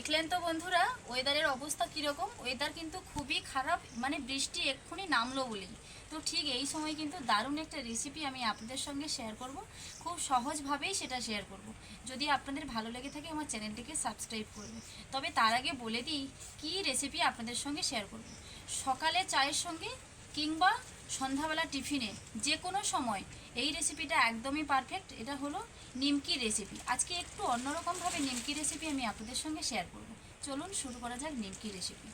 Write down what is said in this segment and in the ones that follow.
দেখলেন তো বন্ধুরা ওয়েদারের অবস্থা কীরকম? ওয়েদার কিন্তু খুবই খারাপ মানে বৃষ্টি এক্ষুনি নামলো বলেই। তো ঠিক এই সময় কিন্তু দারুণ একটা রেসিপি আমি আপনাদের সঙ্গে শেয়ার করব। খুব সহজভাবেই সেটা শেয়ার করব। যদি আপনাদের ভালো লেগে থাকে, আমার চ্যানেলটিকে সাবস্ক্রাইব করবে। তবে তার আগে বলে দিই, কী রেসিপি আপনাদের সঙ্গে শেয়ার করব? সকালে চায়ের সঙ্গে কিংবা সন্ধ্যাবেলা টিফিনে যে কোনো সময়, এই রেসিপিটা একদমই পারফেক্ট এটা হলো নিমকি রেসিপি আজকে একটু অন্যরকমভাবে নিমকি রেসিপি আমি আপনাদের সঙ্গে শেয়ার করব। চলুন শুরু করা যাক নিমকি রেসিপি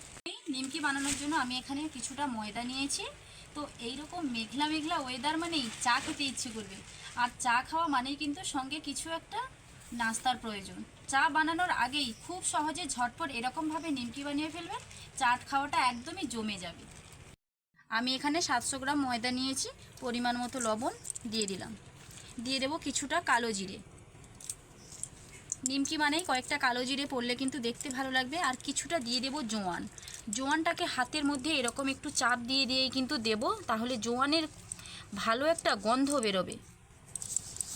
নিমকি বানানোর জন্য আমি এখানে কিছুটা ময়দা নিয়েছি। তো এইরকম মেঘলা মেঘলা ওয়েদার মানেই চা খেতে ইচ্ছে করবে। আর চা খাওয়া মানেই কিন্তু সঙ্গে কিছু একটা নাস্তার প্রয়োজন। চা বানানোর আগেই খুব সহজে ঝটপট এরকমভাবে নিমকি বানিয়ে ফেলবেন। চাট খাওয়াটা একদমই জমে যাবে। আমি এখানে সাতশো গ্রাম ময়দা নিয়েছি। পরিমাণ মতো লবণ দিয়ে দিলাম। দিয়ে দেবো কিছুটা কালো জিরে। নিমকি মানেই কয়েকটা কালো জিরে পড়লে কিন্তু দেখতে ভালো লাগবে। আর কিছুটা দিয়ে দেবো জোয়ান। জোয়ানটাকে হাতের মধ্যে এরকম একটু চাপ দিয়ে দিয়েই কিন্তু দেব, তাহলে জোয়ানের ভালো একটা গন্ধ বেরোবে।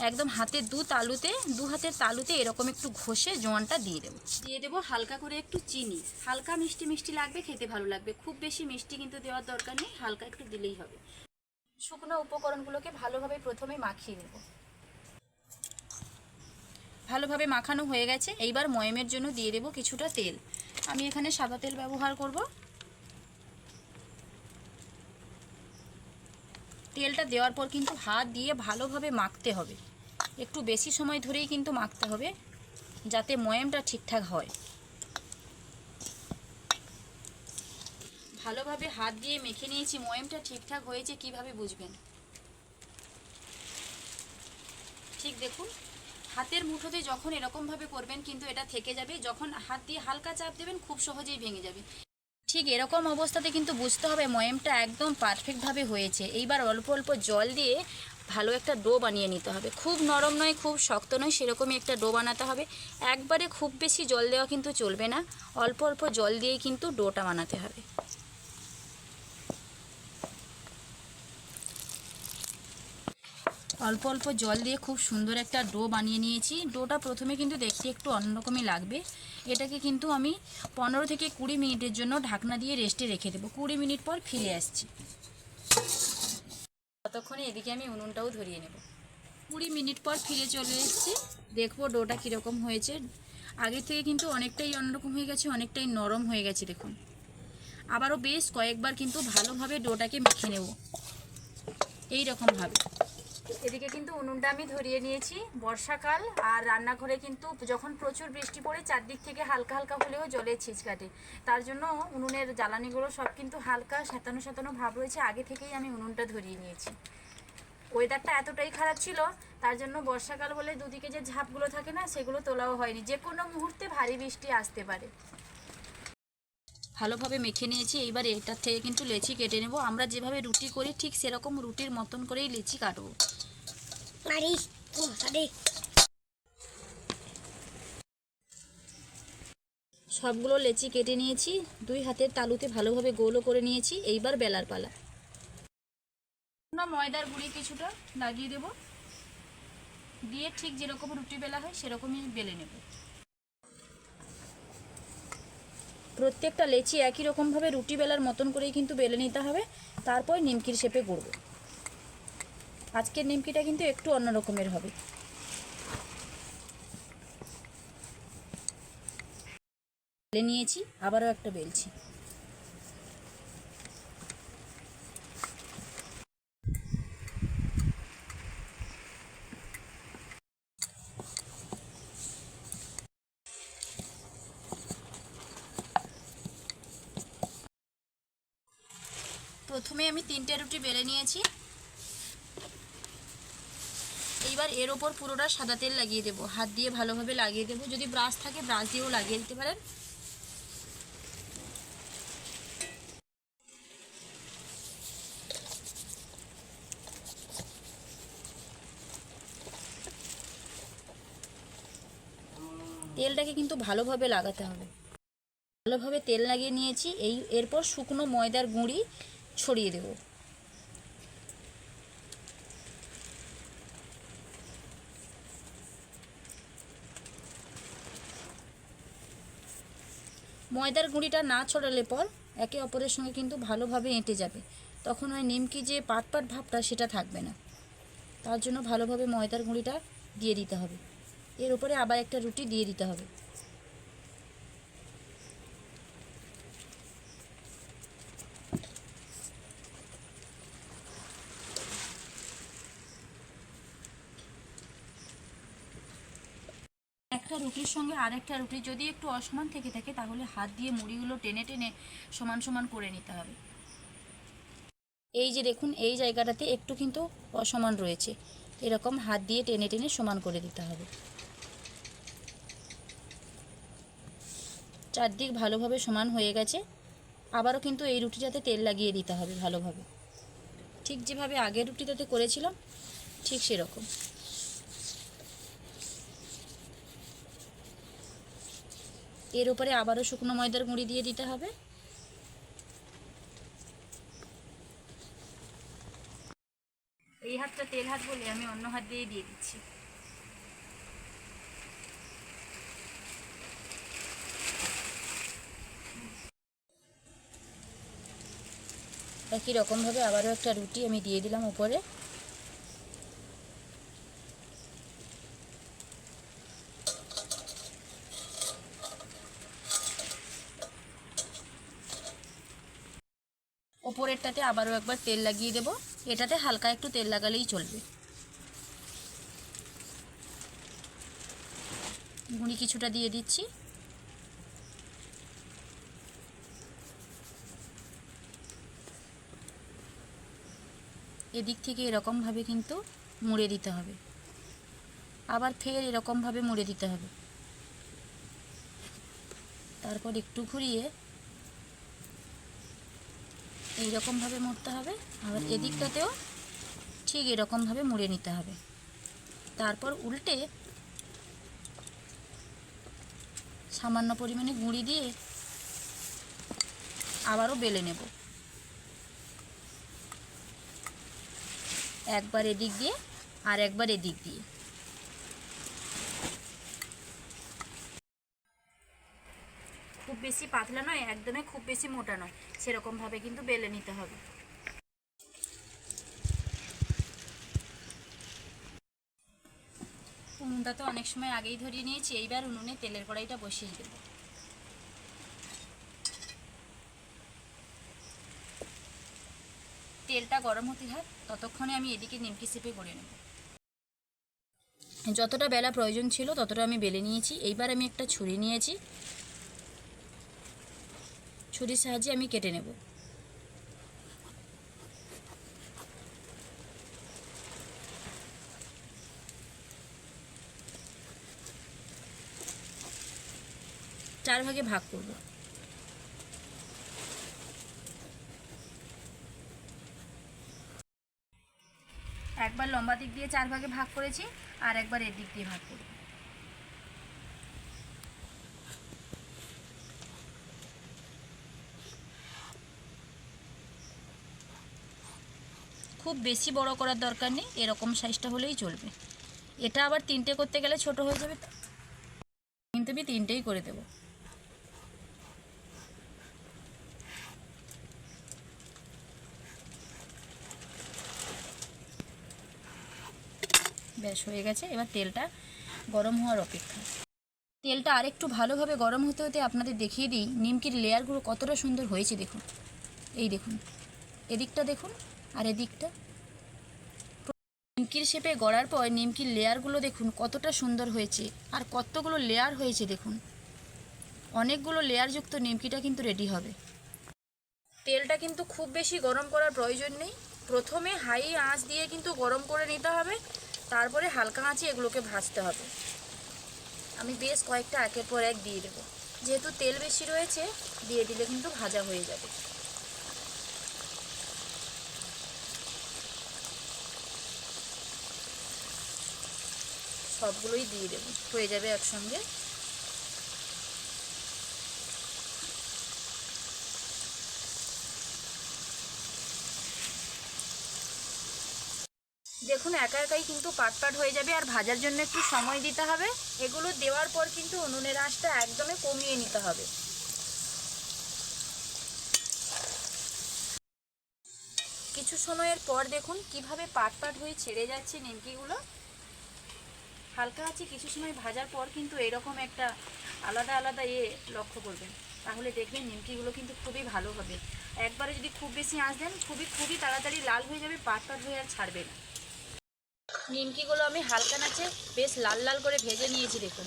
একদম হাতের দু তালুতে, দু হাতের তালুতে এরকম একটু ঘষে জোয়ানটা দিয়ে দেবো। দিয়ে দেবো হালকা করে একটু চিনি। হালকা মিষ্টি মিষ্টি লাগবে, খেতে ভালো লাগবে। খুব বেশি মিষ্টি কিন্তু দেওয়ার দরকার নেই, হালকা একটু দিলেই হবে। শুকনো উপকরণগুলোকে ভালোভাবে প্রথমে মাখিয়ে নেব। ভালোভাবে মাখানো হয়ে গেছে। এইবার ময়মের জন্য দিয়ে দেবো কিছুটা তেল। আমি এখানে সাদা তেল ব্যবহার করব। তেলটা দেওয়ার পর কিন্তু হাত দিয়ে ভালোভাবে মাখতে হবে। একটু বেশি সময় ধরেই কিন্তু মাখতে হবে, যাতে ময়মটা ঠিকঠাক হয়। ভালোভাবে হাত দিয়ে মেখে নিয়েছি। ময়মটা ঠিকঠাক হয়েছে কীভাবে বুঝবেন? ঠিক দেখুন, হাতের মুঠোতে যখন এরকমভাবে করবেন কিন্তু এটা থেকে যাবে। যখন হাত দিয়ে হালকা চাপ দেবেন, খুব সহজেই ভেঙে যাবে। ঠিক এরকম অবস্থাতে কিন্তু বুঝতে হবে ময়েমটা একদম পারফেক্টভাবে হয়েছে। এইবার অল্প অল্প জল দিয়ে ভালো একটা ডো বানিয়ে নিতে হবে। খুব নরম নয়, খুব শক্ত নয়, সেরকমই একটা ডো বানাতে হবে। একবারে খুব বেশি জল দেওয়া কিন্তু চলবে না। অল্প অল্প জল দিয়েই কিন্তু ডোটা বানাতে হবে। অল্প অল্প জল দিয়ে খুব সুন্দর একটা ডো বানিয়ে নিয়েছি। ডোটা প্রথমে কিন্তু দেখতে একটু অন্যরকমই লাগবে। এটাকে কিন্তু আমি পনেরো থেকে কুড়ি মিনিটের জন্য ঢাকনা দিয়ে রেস্টে রেখে দেবো। কুড়ি মিনিট পর ফিরে আসছি। ততক্ষণে এদিকে আমি উনুনটাও ধরিয়ে নেব। কুড়ি মিনিট পর ফিরে চলে এসেছি। দেখব ডোটা কীরকম হয়েছে। আগে থেকে কিন্তু অনেকটাই অন্যরকম হয়ে গেছে, অনেকটাই নরম হয়ে গেছে, দেখুন। আবারও বেশ কয়েকবার কিন্তু ভালোভাবে ডোটাকে মেখে নেব। এই রকমভাবে এদিকে কিন্তু উনুনটা আমি ধরিয়ে নিয়েছি বর্ষাকাল আর রান্নাঘরে কিন্তু যখন প্রচুর বৃষ্টি পড়ে চারদিক থেকে হালকা হালকা হলেও জলের ছিচ কাটে তার জন্য উনুনের জ্বালানিগুলো সব কিন্তু হালকা সাতানো সাতানো ভাব রয়েছে। আগে থেকেই আমি উনুনটা ধরিয়ে নিয়েছি। ওয়েদারটা এতটাই খারাপ ছিল, তার জন্য বর্ষাকাল বলে দুদিকে যে ঝাপগুলো থাকে না, সেগুলো তোলাও হয়নি। যে কোনো মুহূর্তে ভারী বৃষ্টি আসতে পারে। ভালোভাবে মেখে নিয়েছি। এইবার এটার থেকে কিন্তু লেচি কেটে নেব। আমরা যেভাবে রুটি করি ঠিক সেরকম রুটির মতন করেই লেচি কাটবো। সবগুলো লেচি কেটে নিয়েছি। দুই হাতের তালুতে ভালোভাবে গোলও করে নিয়েছি। এইবার বেলার পালা। ময়দার গুঁড়ি কিছুটা লাগিয়ে দেব। দিয়ে ঠিক যেরকম রুটি বেলা হয় সেরকমই বেলে নেব। প্রত্যেকটা লেচি একই রকমভাবে রুটি বেলার মতন করেই কিন্তু বেলে নিতে হবে। তারপর নিমকির শেপে গড়ব আজকের নিমকিটা কিন্তু একটু অন্য রকমের হবে। বেলে নিয়েছি, আবারও একটা বেলছি। প্রথমে আমি তিনটে রুটি বেলে নিয়েছি। এইবার এর ওপর পুরোটা সাদা তেল লাগিয়ে দেবো। হাত দিয়ে ভালোভাবে লাগিয়ে দেবো। যদি ব্রাশ থাকে, ব্রাশ দিয়েও লাগিয়ে দিতে পারেন। তেলটাকে কিন্তু ভালোভাবে লাগাতে হবে। ভালোভাবে তেল লাগিয়ে নিয়েছি। এই এরপর শুকনো ময়দার গুঁড়ি ছড়িয়ে দেবো। ময়দার গুঁড়িটা না ছড়ালে পর একে অপরের সঙ্গে কিন্তু ভালোভাবে এঁটে যাবে। তখন ওই নিমকি যে পাট পাট ভাবটা সেটা থাকবে না। তার জন্য ভালোভাবে ময়দার গুঁড়িটা দিয়ে দিতে হবে। এর উপরে আবার একটা রুটি দিয়ে দিতে হবে। একটা রুটির সঙ্গে আরেকটা রুটি যদি একটু অসমান থেকে থাকে, তাহলে হাত দিয়ে মুড়িগুলো টেনে টেনে সমান সমান করে নিতে হবে। এই যে দেখুন, এই জায়গাটাতে একটু কিন্তু অসমান রয়েছে। এরকম হাত দিয়ে টেনে টেনে সমান করে দিতে হবে। চারদিক ভালোভাবে সমান হয়ে গেছে। আবারও কিন্তু এই রুটিটাতে তেল লাগিয়ে দিতে হবে ভালোভাবে। ঠিক যেভাবে আগের রুটিটাতে করেছিলাম, ঠিক সেরকম। এর উপরে আবারও শুকনো ময়দার গুঁড়ি দিয়ে দিতে হবে। এই হাতটা তেল হাত বলে আমি অন্য হাত দিয়ে দিয়ে দিচ্ছি। একই রকমভাবে আবারও একটা রুটি আমি দিয়ে দিলাম উপরে। ওপরেরটাতে আবারও একবার তেল লাগিয়ে দেব। এটাতে হালকা একটু তেল লাগালেই চলবে। গুঁড়ি কিছুটা দিয়ে দিচ্ছি। এদিক থেকে এরকমভাবে কিন্তু মুড়ে দিতে হবে। আবার ফের এরকমভাবে মুড়ে দিতে হবে। তারপর একটু ঘুরিয়ে এইরকমভাবে মুড়তে হবে। আবার এদিকটাতেও ঠিক এরকমভাবে মুড়ে নিতে হবে। তারপর উল্টে সামান্য পরিমাণে গুঁড়ি দিয়ে আবারও বেলে নেব। একবার এদিক দিয়ে আর একবার এদিক দিয়ে। বেশি পাতলা নয়, একদমই খুব বেশি মোটা নয়। সেরকমভাবে কিন্তু বেলে নিতে হবে। উনুনটা তো অনেক সময় আগেই ধরিয়ে নিয়েছি, এইবার উনুনে তেলের কড়াইটা বসিয়ে দেবো। তেলটা গরম হতে থাক, ততক্ষণে আমি এদিকে নিমকি চেপে করে নেব। যতটা বেলা প্রয়োজন ছিল, ততটা আমি বেলে নিয়েছি। এইবার আমি একটা ছুরি নিয়েছি। ছুরির সাহায্যে আমি কেটে নেব। চার ভাগে ভাগ করব। একবার লম্বা দিক দিয়ে চার ভাগে ভাগ করেছি, আর একবার এর দিক দিয়ে ভাগ করব। খুব বেশি বড় করার দরকার নেই, এরকম সাইজটা হলেই চলবে। এটা আবার তিনটে করতে গেলে ছোট হয়ে যাবে। কিন্তু আমি তিনটেই করে দেবো। ব্যাস, হয়ে গেছে। এবার তেলটা গরম হওয়ার অপেক্ষা। তেলটা আরেকটু ভালোভাবে গরম হতে হতে আপনাদের দেখিয়ে দিই, নিমকির লেয়ারগুলো কতটা সুন্দর হয়েছে দেখুন। এই দেখুন। এদিকটা দেখুন। আর এদিকটা? নিমকির শেপে গড়ার পর নিমকির লেয়ারগুলো দেখুন কতটা সুন্দর হয়েছে, আর কতগুলো লেয়ার হয়েছে দেখুন। অনেকগুলো লেয়ারযুক্ত নিমকিটা কিন্তু রেডি হবে। তেলটা কিন্তু খুব বেশি গরম করার প্রয়োজন নেই। প্রথমে হাই আঁচ দিয়ে কিন্তু গরম করে নিতে হবে, তারপরে হালকা আঁচে এগুলোকে ভাজতে হবে। আমি বেশ কয়েকটা একের পর এক দিয়ে দেবো। যেহেতু তেল বেশি রয়েছে, দিয়ে দিলে কিন্তু ভাজা হয়ে যাবে। সবগুলোই দিয়ে দেব। হয়ে যাবে একসঙ্গে। দেখুন, একা একাই কিন্তু পাট পাট হয়ে যাবে আর ভাজার জন্য একটু সময় দিতে হবে। এগুলো দেওয়ার পর কিন্তু উনুনের আঁশটা একদমই কমিয়ে নিতে হবে। কিছু সময়ের পর দেখুন, কীভাবে পাট পাট হয়ে ছেড়ে যাচ্ছে নিমকিগুলো। হালকা আছে কিছু সময় ভাজার পর কিন্তু এরকম একটা আলাদা আলাদা ইয়ে লক্ষ্য করবেন। তাহলে দেখবেন নিমকিগুলো কিন্তু খুবই ভালো হবে। একবারে যদি খুব বেশি আঁচ দেন, খুবই খুবই তাড়াতাড়ি লাল হয়ে যাবে, পাট পাট হয়ে আর ছাড়বে না। নিমকিগুলো আমি হালকা নাচে বেশ লাল লাল করে ভেজে নিয়েছি, দেখুন।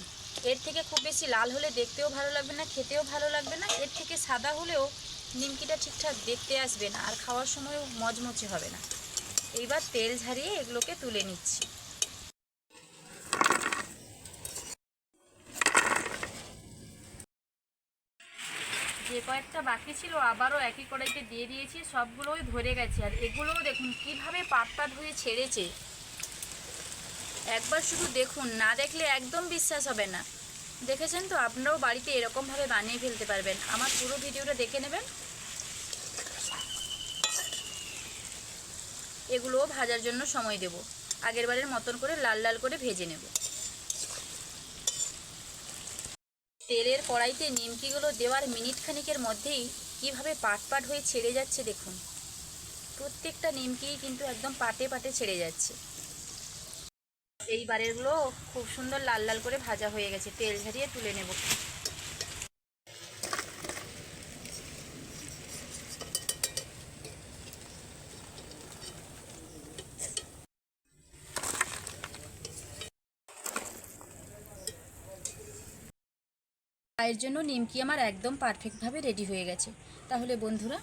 এর থেকে খুব বেশি লাল হলে দেখতেও ভালো লাগবে না, খেতেও ভালো লাগবে না। এর থেকে সাদা হলেও নিমকিটা ঠিকঠাক দেখতে আসবে না, আর খাওয়ার সময়ও মজমচে হবে না। এইবার তেল ঝারিয়ে এগুলোকে তুলে নিচ্ছি। যে কয়েকটা বাকি ছিল আবারও একই কড়াইতে দিয়ে দিয়েছি, সবগুলোই ধরে গেছে। আর এগুলোও দেখুন কীভাবে পাট পাট হয়ে ছেড়েছে। একবার শুধু দেখুন, না দেখলে একদম বিশ্বাস হবে না। দেখেছেন তো? আপনারাও বাড়িতে এরকমভাবে বানিয়ে ফেলতে পারবেন। আমার পুরো ভিডিওটা দেখে নেবেন। এগুলোও ভাজার জন্য সময় দেব। আগের বারের মতন করে লাল লাল করে ভেজে নেব। তেলের কড়াইতে নিমকিগুলো দেওয়ার মিনিট খানিকের মধ্যেই কীভাবে পাট পাট হয়ে ছেড়ে যাচ্ছে দেখুন। প্রত্যেকটা নিমকিই কিন্তু একদম পাটে পাটে ছেড়ে যাচ্ছে। এইবারেরগুলো খুব সুন্দর লাল লাল করে ভাজা হয়ে গেছে। তেল ঝারিয়ে তুলে নেব। চায়ের জন্য নিমকি আমার একদম পারফেক্টভাবে রেডি হয়ে গেছে। তাহলে বন্ধুরা,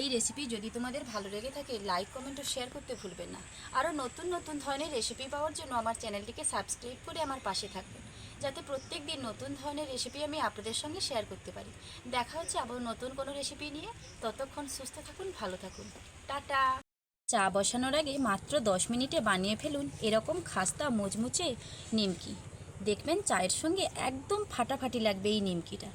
এই রেসিপি যদি তোমাদের ভালো লেগে থাকে লাইক কমেন্ট ও শেয়ার করতে ভুলবেন না। আরও নতুন নতুন ধরনের রেসিপি পাওয়ার জন্য আমার চ্যানেলটিকে সাবস্ক্রাইব করে আমার পাশে থাকবেন যাতে প্রত্যেক দিন নতুন ধরনের রেসিপি আমি আপনাদের সঙ্গে শেয়ার করতে পারি। দেখা হচ্ছে আবার নতুন কোনো রেসিপি নিয়ে। ততক্ষণ সুস্থ থাকুন, ভালো থাকুন। টাটা! চা বসানোর আগে মাত্র দশ মিনিটে বানিয়ে ফেলুন এরকম খাস্তা মুচমুচে নিমকি। দেখবেন চায়ের সঙ্গে একদম ফাটাফাটি লাগবে এই নিমকিটা।